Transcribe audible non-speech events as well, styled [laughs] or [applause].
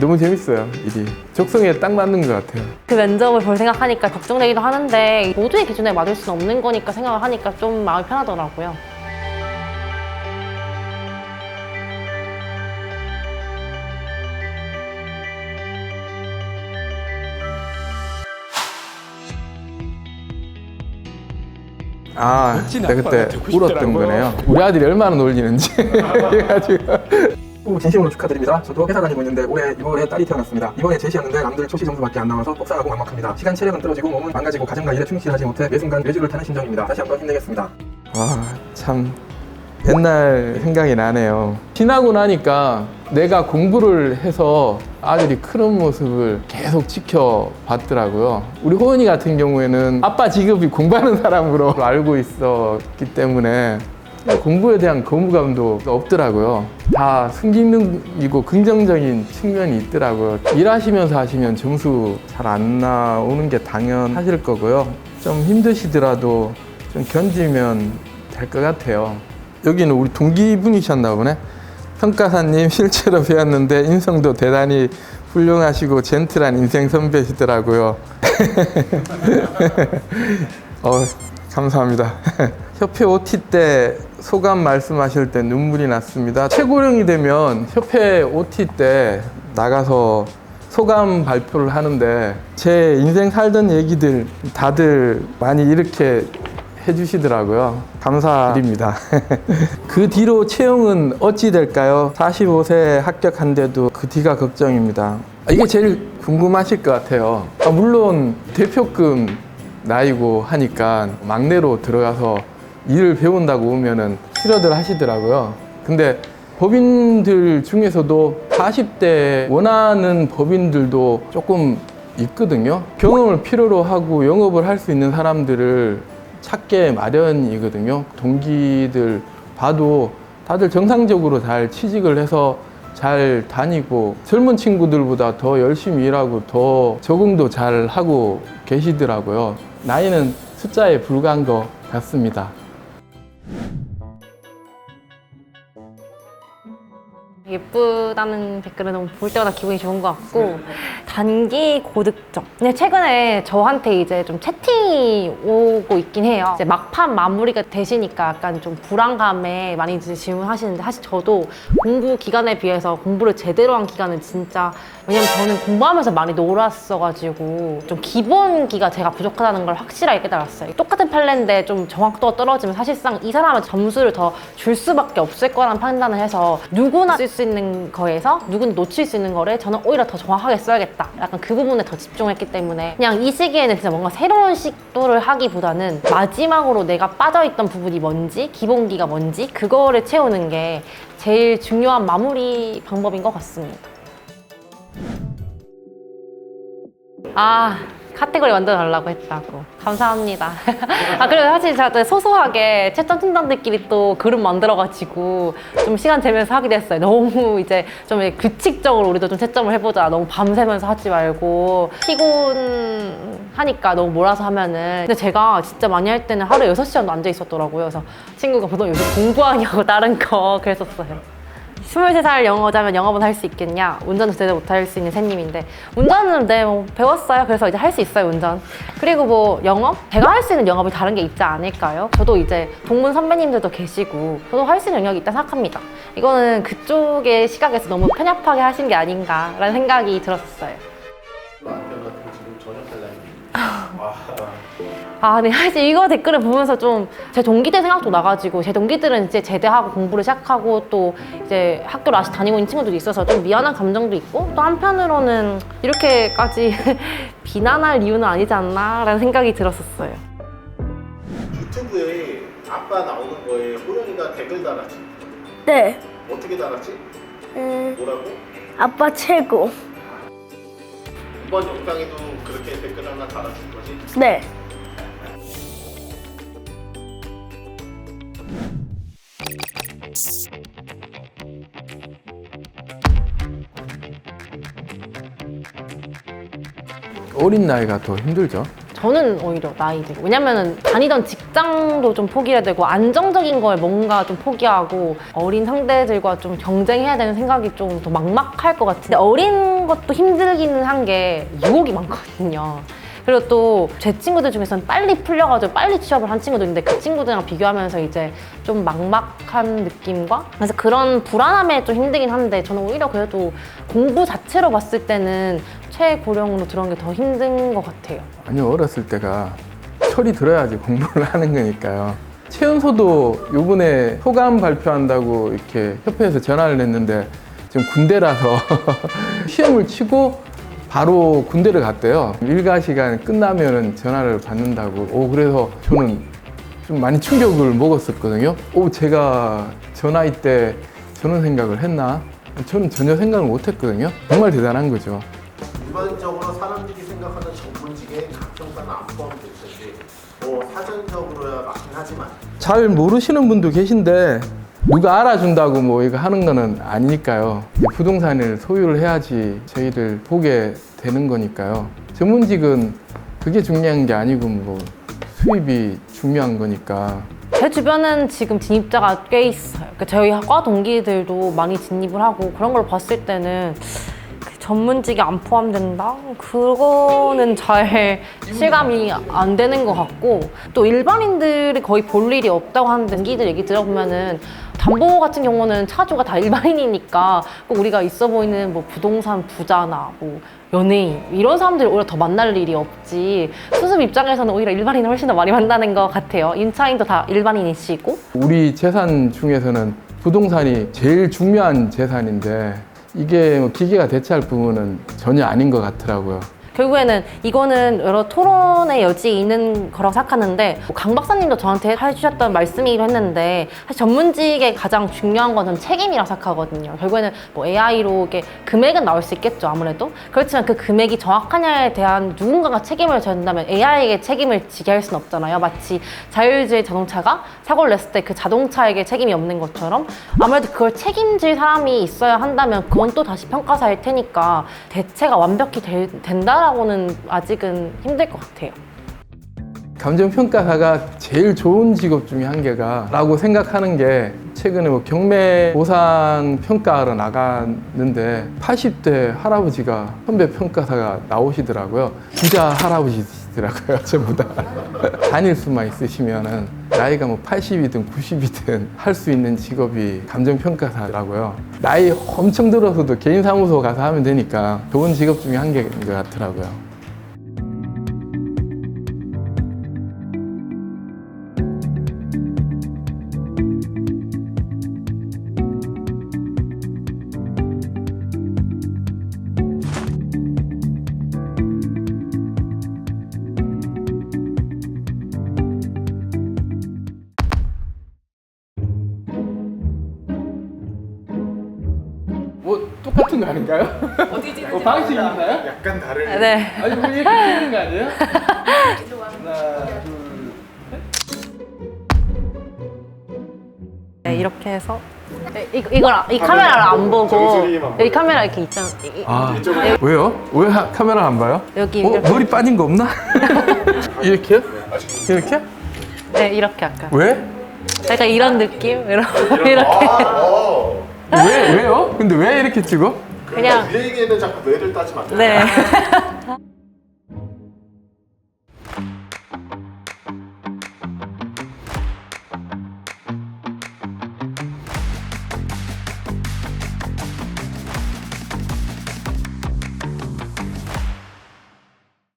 너무 재밌어요 일이. 적성에 딱 맞는 것 같아요. 그 면접을 볼 생각하니까 걱정되기도 하는데 모두의 기준에 맞을 수는 없는 거니까 생각을 하니까 좀 마음이 편하더라고요. 아 내가 그때 울었던. 거네요. 우리 아들이 얼마나 놀리는지. [laughs] 그래가지고 후 진심으로 축하드립니다. 저도 회사 다니고 있는데 올해 2월에 딸이 태어났습니다. 이번에 제시였는데 남들 초시 점수밖에 안 나와서 속상하고 막막합니다. 시간 체력은 떨어지고 몸은 망가지고 가정과 일에 충실하지 못해 매 순간 뇌주를 타는 심정입니다. 다시 한번 힘내겠습니다. 와참 옛날 생각이 나네요 지나고 나니까 내가 공부를 해서 아들이 크는 모습을 계속 지켜봤더라고요 우리 호은이 같은 경우에는 아빠 직업이 공부하는 사람으로 [laughs] 알고 있었기 때문에 공부에 대한 거부감도 없더라고요. 다 순기능이고 긍정적인 측면이 있더라고요. 일하시면서 하시면 점수 잘 안 나오는 게 당연하실 거고요. 좀 힘드시더라도 좀 견디면 될 것 같아요. 여기는 우리 동기분이셨나 보네. 평가사님 [laughs] 실제로 배웠는데 인성도 대단히 훌륭하시고 젠틀한 인생 선배시더라고요. [laughs] 어, 감사합니다. [laughs] 협회 OT 때 소감 말씀하실 때 눈물이 났습니다. 최고령이 되면 협회 OT 때 나가서 소감 발표를 하는데 제 인생 살던 얘기들 다들 많이 이렇게 해주시더라고요. 감사드립니다. [laughs] 그 뒤로 채용은 어찌 될까요? 45세 합격한데도 그 뒤가 걱정입니다. 아, 이게 제일 궁금하실 것 같아요. 아, 물론 대표급 나이고 하니까 막내로 들어가서 일을 배운다고 오면은 싫어들 하시더라고요. 근데 법인들 중에서도 40대 원하는 법인들도 조금 있거든요. 경험을 필요로 하고 영업을 할 수 있는 사람들을 찾게 마련이거든요. 동기들 봐도 다들 정상적으로 잘 취직을 해서 잘 다니고 젊은 친구들보다 더 열심히 일하고 더 적응도 잘 하고 계시더라고요. 나이는 숫자에 불과한 것 같습니다. 예쁘다는 댓글은 너무 볼 때마다 기분이 좋은 것 같고 단기 고득점. 근데 최근에 저한테 이제 좀 채팅이 오고 있긴 해요. 이제 막판 마무리가 되시니까 약간 좀 불안감에 많이 질문하시는데 사실 저도 공부 기간에 비해서 공부를 제대로 한 기간은 진짜 왜냐면 저는 공부하면서 많이 놀았어가지고 좀 기본기가 제가 부족하다는 걸 확실하게 깨달았어요. 똑같은 판례인데 좀 정확도가 떨어지면 사실상 이 사람은 점수를 더 줄 수밖에 없을 거라는 판단을 해서 누구나 쓸 수 있는 거에서 누구나 놓칠 수 있는 거를 저는 오히려 더 정확하게 써야겠다. 약간 그 부분에 더 집중했기 때문에 그냥 이 시기에는 진짜 뭔가 새로운 시도를 하기보다는 마지막으로 내가 빠져있던 부분이 뭔지 기본기가 뭔지 그거를 채우는 게 제일 중요한 마무리 방법인 것 같습니다. 아 카테고리 만들어 달라고 했다고. 감사합니다. [laughs] 아 그리고 사실 제가 또 소소하게 채점 팀장들끼리 또 그룹 만들어가지고 좀 시간 재면서 하게 됐어요. 너무 이제 좀 규칙적으로 우리도 좀 채점을 해보자. 너무 밤새면서 하지 말고. 피곤하니까 너무 몰아서 하면은. 근데 제가 진짜 많이 할 때는 하루에 6시간도 앉아 있었더라고요. 그래서 친구가 보통 요새 공부하냐고 [laughs] 다른 거 그랬었어요 23살 영어자면 영업은 할수 있겠냐? 운전도 제대로 못할 수 있는 새님인데 운전은 네, 뭐 배웠어요. 그래서 이제 할 수 있어요, 운전. 그리고 뭐 영업? 제가 할 수 있는 영업이 다른 게 있지 않을까요? 저도 이제 동문 선배님들도 계시고 저도 할 수 있는 영역이 있다 생각합니다. 이거는 그쪽의 시각에서 너무 편협하게 하신 게 아닌가라는 생각이 들었어요. 아, 네. 사실 이거 댓글을 보면서 좀 제 동기들 생각도 나가지고 제 동기들은 이제 제대하고 공부를 시작하고 또 이제 학교를 아직 다니고 있는 친구들도 있어서 좀 미안한 감정도 있고 또 한편으로는 이렇게까지 [laughs] 비난할 이유는 아니지 않나라는 생각이 들었었어요. 유튜브에 아빠 나오는 거에 호영이가 댓글 달았지. 네. 어떻게 달았지? 음, 뭐라고? 아빠 최고. 이번 영상에도 그렇게 댓글 하나 달아줄 거지? 네. 어린 나이가 더 힘들죠. 저는 오히려 나이 들고 왜냐면은 다니던 직장도 좀 포기해야 되고 안정적인 걸 뭔가 좀 포기하고 어린 상대들과 좀 경쟁해야 되는 생각이 좀 더 막막할 것 같은데 어린 것도 힘들기는 한 게 유혹이 많거든요. 그리고 또 제 친구들 중에서는 빨리 풀려가지고 빨리 취업을 한 친구도 있는데 그 친구들이랑 비교하면서 이제 좀 막막한 느낌과 그래서 그런 불안함에 좀 힘들긴 한데 저는 오히려 그래도 공부 자체로 봤을 때는 최고령으로 들어온 게 더 힘든 것 같아요. 아니 어렸을 때가 철이 들어야지 공부를 [laughs] 하는 거니까요. 최연소도 요번에 소감 발표한다고 이렇게 협회에서 전화를 했는데 지금 군대라서 [laughs] 시험을 치고 바로 군대를 갔대요. 일과 시간 끝나면은 전화를 받는다고. 오 그래서 저는 좀 많이 충격을 먹었었거든요. 오 제가 저 나이 때 저런 생각을 했나? 저는 전혀 생각을 못 했거든요. 정말 대단한 거죠. 일반적으로 사람들이 생각하는 전문직에 가평가는 안 포함될 텐데 뭐 사전적으로야 맞긴 하지만 잘 모르시는 분도 계신데 누가 알아준다고 뭐 이거 하는 거는 아니니까요. 부동산을 소유를 해야지 저희를 보게 되는 거니까요. 전문직은 그게 중요한 게 아니고 뭐 수입이 중요한 거니까. 제 주변은 지금 진입자가 꽤 있어요. 그러니까 저희 과 동기들도 많이 진입을 하고 그런 걸 봤을 때는 그 전문직이 안 포함된다? 그거는 잘 [laughs] 실감이 안 되는 것 같고 또 일반인들이 거의 볼 일이 없다고 하는 동기들 얘기 들어보면은 담보 같은 경우는 차주가 다 일반인이니까 꼭 우리가 있어 보이는 뭐 부동산 부자나 뭐 연예인 이런 사람들이 오히려 더 만날 일이 없지. 수습 입장에서는 오히려 일반인을 훨씬 더 많이 만나는 것 같아요. 임차인도 다 일반인이시고. 우리 재산 중에서는 부동산이 제일 중요한 재산인데 이게 뭐 기계가 대체할 부분은 전혀 아닌 것 같더라고요. 결국에는 이거는 여러 토론의 여지 있는 거라고 생각하는데 뭐강 박사님도 저한테 해주셨던 말씀이기도 했는데 사실 전문직의 가장 중요한 거는 책임이라고 생각하거든요. 결국에는 뭐 AI로 이게 금액은 나올 수 있겠죠 아무래도 그렇지만 그 금액이 정확하냐에 대한 누군가가 책임을 져야 된다면 AI에게 책임을 지게 할 수는 없잖아요. 마치 자율주행 자동차가 사고를 냈을 때 그 자동차에게 책임이 없는 것처럼 아무래도 그걸 책임질 사람이 있어야 한다면 그건 또 다시 평가사일 테니까 대체가 완벽히 될- 된다라고 는 아직은 힘들 것 같아요. 감정평가사가 제일 좋은 직업 중에 한 개가 라고 생각하는 게 최근에 뭐 경매 보상 평가하러 나갔는데 80대 할아버지가 선배 평가사가 나오시더라고요. 부자 할아버지 시더라고요, [laughs] 전부 다. 다닐 수만 있으시면은 나이가 뭐 80이든 90이든 할 수 있는 직업이 감정평가사라고요. 나이 엄청 들어서도 개인 사무소 가서 하면 되니까 좋은 직업 중에 한 개인 것 같더라고요. 뭐 똑같은 거 아닌가요? 어디 어, 방식이 있나요? 약간 다른 네. 아니 뭐 이렇게 찍는 거 아니에요? 하나 둘 네, 이렇게 해서 네, 이, 이걸 이 카메라를 안 보고 정수리만 여기 카메라 이렇게 있잖아. 이- 이- 아 왜요? 왜 하- 카메라 안 봐요? 여기 어, 이렇게. 머리 빠진 거 없나? [laughs] 이렇게요? 이렇게? 네, 이렇게 약간. 왜? 약간 이런 느낌? 이런, 이렇게. 어. 왜 왜요? 근데 왜 이렇게 찍어? 그냥 그 얘기에는 자꾸 뇌를 따지면 안 돼. 네. [laughs]